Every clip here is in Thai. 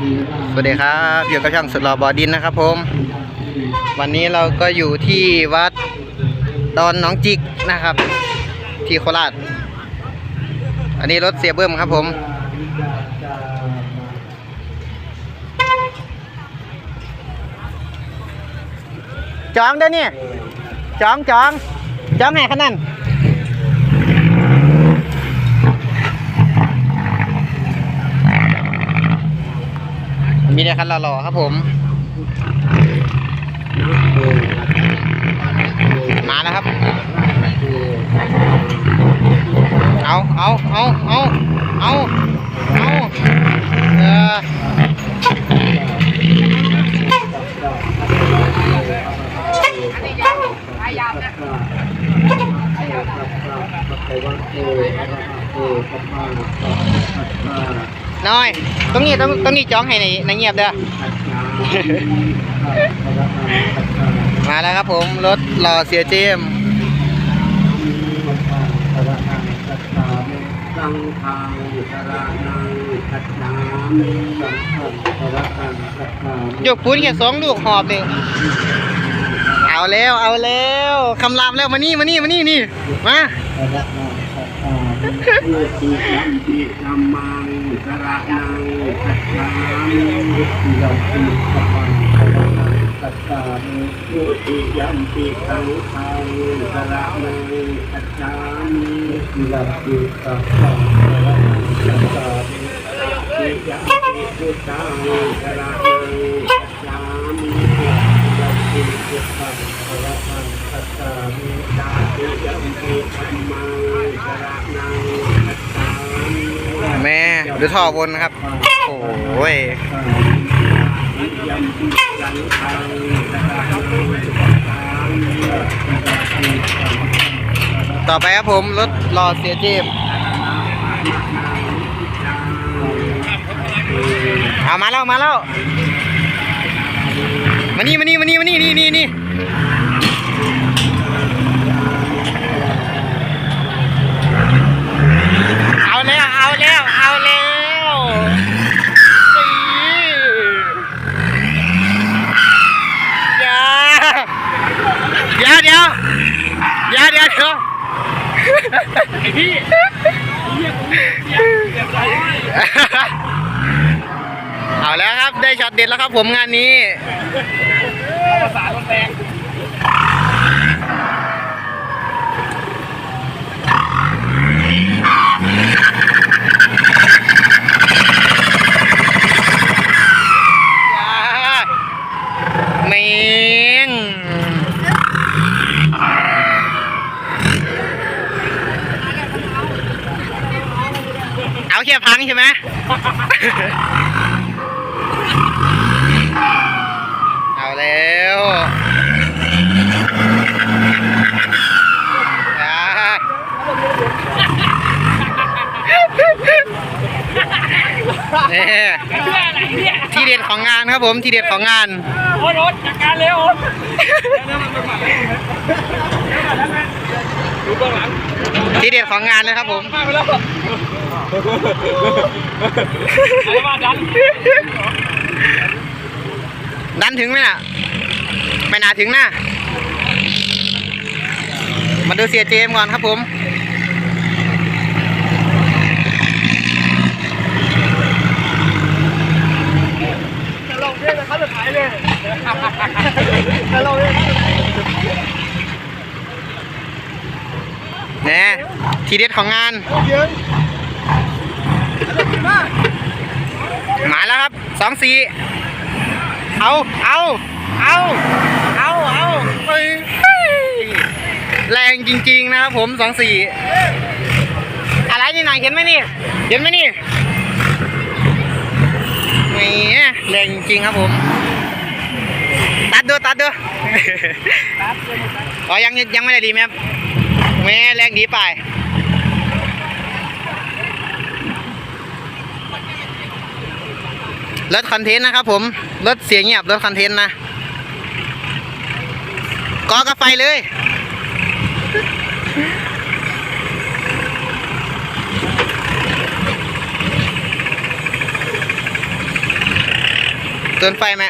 สวัสดีครับอยู่กับช่างสุดหล่อบอดินนะครับผม วันนี้เราก็อยู่ที่วัดดอนน้องจิกนะครับ ที่โคราช อันนี้รถเสียเบิ้มครับผม จองเด้อนี่ยจองจองจองไงขนาด มีแต่คันหล่อๆครับผม มาแล้วครับ เอาเอาเอาเอาเอาเอาเออน้ อย ตรงนี้ต้องตรงนี้จองให้ในในเงียบเด้อ มาแล้วครับผมรถหล่อเสียเจมส์สังฆังสระนังคัจฉามิสังฆังสระนังคัจฉามิยกปูนแค่สองลูกหอบเลย เอาแล้วเอาแล้วคำรามแล้วมานี่มานี่มานี่นี่มาสระนังคัจฉามิเอติยัมปิธัมมังสระนังคัจฉามิติยัมปิธัมมังสระนังคัจฉามิติยัมปิสังฆังสระนังคัจฉามิติยัมปิสังฆังสระนังคัจฉามิ เอกยัมปิพุทธังสระนังคัจฉามิยัมปิพุทธังคัจฉามิตาติยัมปิธัมมังสรนังคัจฉามิแม่ดูท่อวนนะครับ โอ้ยยัมปิสังฆังสรนังคัจฉามิต่อไปครับผมรถหล่อเสียเจมเอามาแล้วมาแล้ว มานี่มานี่มานี่มานี่นี่นี่นี่เอาแล้วเอาแล้วเอาแล้วนี่อย่าเดี๋ยวเดี๋ยวเดี๋ยวเดี๋ยวเดี๋ยวไอพี่เอาแล้วครับ ได้ช็อตเด็ดแล้วครับผมงานนี้ ภาษาลมแรงเมงเอาแค่พังใช่ไหม เอา แล้วอ่านี่เชื่ออะไรเนี่ยที่เด็ดของงานครับผมที่เด็ดของงานโอ๊ตโอ๊ตจัดการเลยโอ๊ตดูเบื้องหลังที่เด็ดของงานเลยครับผมมาไปแล้วอะไรมาดัน ดันถึงไหมน่ะ ไม่น่าถึงนะมาดูเสียเจมก่อนครับผมจะลงเรื่องเขาจะถ่ายเลยจะลงเรื่องแหน่ทีเด็ดของงาน มาแล้วครับสองสี่ เอาเอาเอาเอาเอาเฮ้ยแรงจริง ๆ นะครับผมสองสี่อะไรนี่นายเห็นไหมนี่ เห็นไหมนี่แหมแรงจริงๆครับผม ตัดด้วยตัดด้วยอ๋อยังยังไม่ได้ดีไหมครับแหม่แรงดีไป รถคอนเทนต์นะครับผมรถเสียงเงียบรถคอนเทนต์นะกอกระไฟเลยเตือนไฟไหม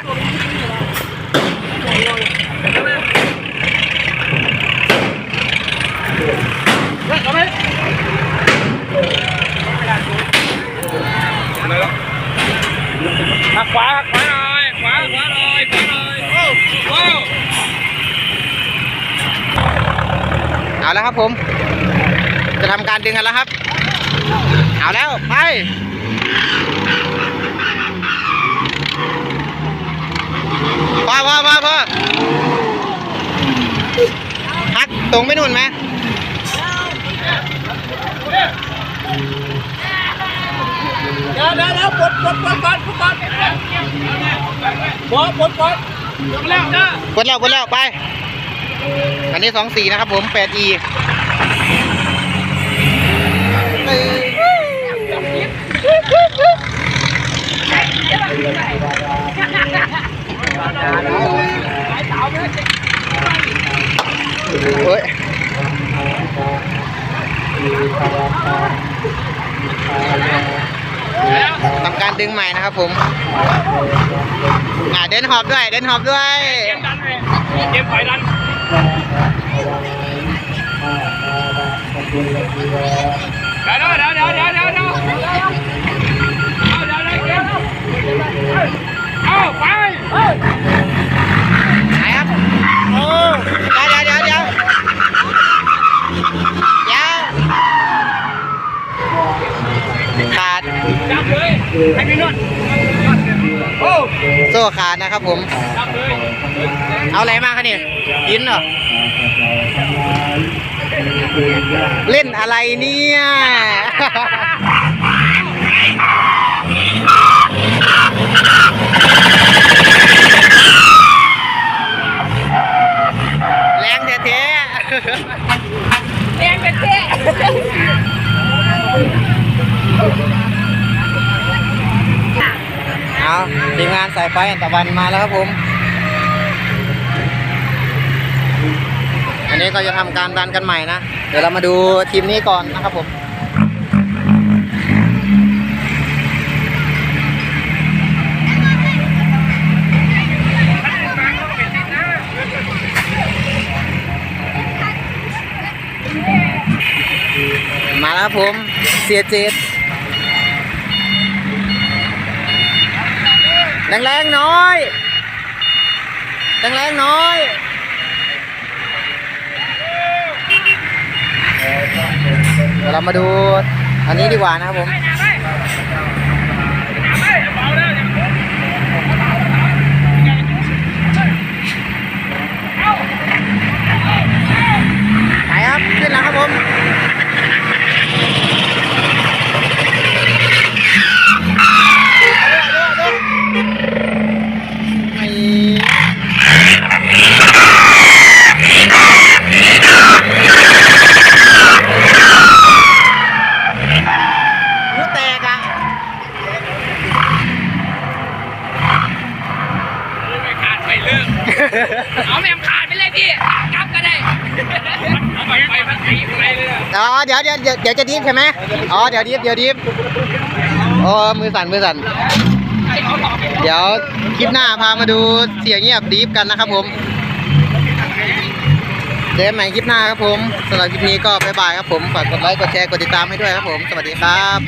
หักขวาหักขวาหน่อยขวาขวาหน่อยขวาหน่อยโอ้โห เอาแล้วครับผม จะทำการดึงกันแล้วครับ เอาแล้ว ไปพอพอพอพอหักตรงไม่นุ่นไหมเดี๋ยวเดี๋ยวเดี๋ยวปลดปลดปลดปลดปลดปลดปลดปลดปลดแล้วนะกดแล้วกดแล้วไป อันนี้สองสีนะครับผมแปดอีเฮ้ยทำการดึงใหม่นะครับผม อ่าเดินหอบด้วย เดินหอบด้วย เกมดันเลยเกมถอยดัน Đó đó đó đó đó đó đó. Đó đó đó kia. Ờ phải. Này ấp. Ô, đó đó đó đó. Dạ. Thật. Anh đi luôn. โซ่ขาดนะครับผมเลยเอาอะไรมาคะเนี่ยยินเหรอ เล่นอะไรเนี่ย งานสายไฟอันตะวันมาแล้วครับผม อันนี้ก็จะทำการดันกันใหม่นะ เดี๋ยวเรามาดูทีมนี้ก่อนนะครับผมมาแล้วครับผมเสียเจด แรงๆน้อย แรงๆน้อยเดี๋ยวเรามาดูอันนี้ดีกว่านะครับผม ไปครับ ขึ้นแล้วครับผม หูแตกอะ ไม่ขาดไม่เลิกเอาแม่งขาดไปเลยพี่กลับก็ได้เอาไปไปมันตีไปเลย อ๋อ เดี๋ยวเดี๋ยวเดี๋ยวจะดิฟใช่ไหมอ๋อเดี๋ยวดิฟเดี๋ยวดิฟโอ้มือสั่นมือสั่น เดี๋ยวคลิปหน้าพามาดูเสียงเงียบดิฟกันนะครับผมเจอกันใหม่คลิปหน้าครับผมสำหรับคลิปนี้ก็บ๊ายบายครับผมฝากกดไลค์กดแชร์กดติดตามให้ด้วยครับผม สวัสดีครับ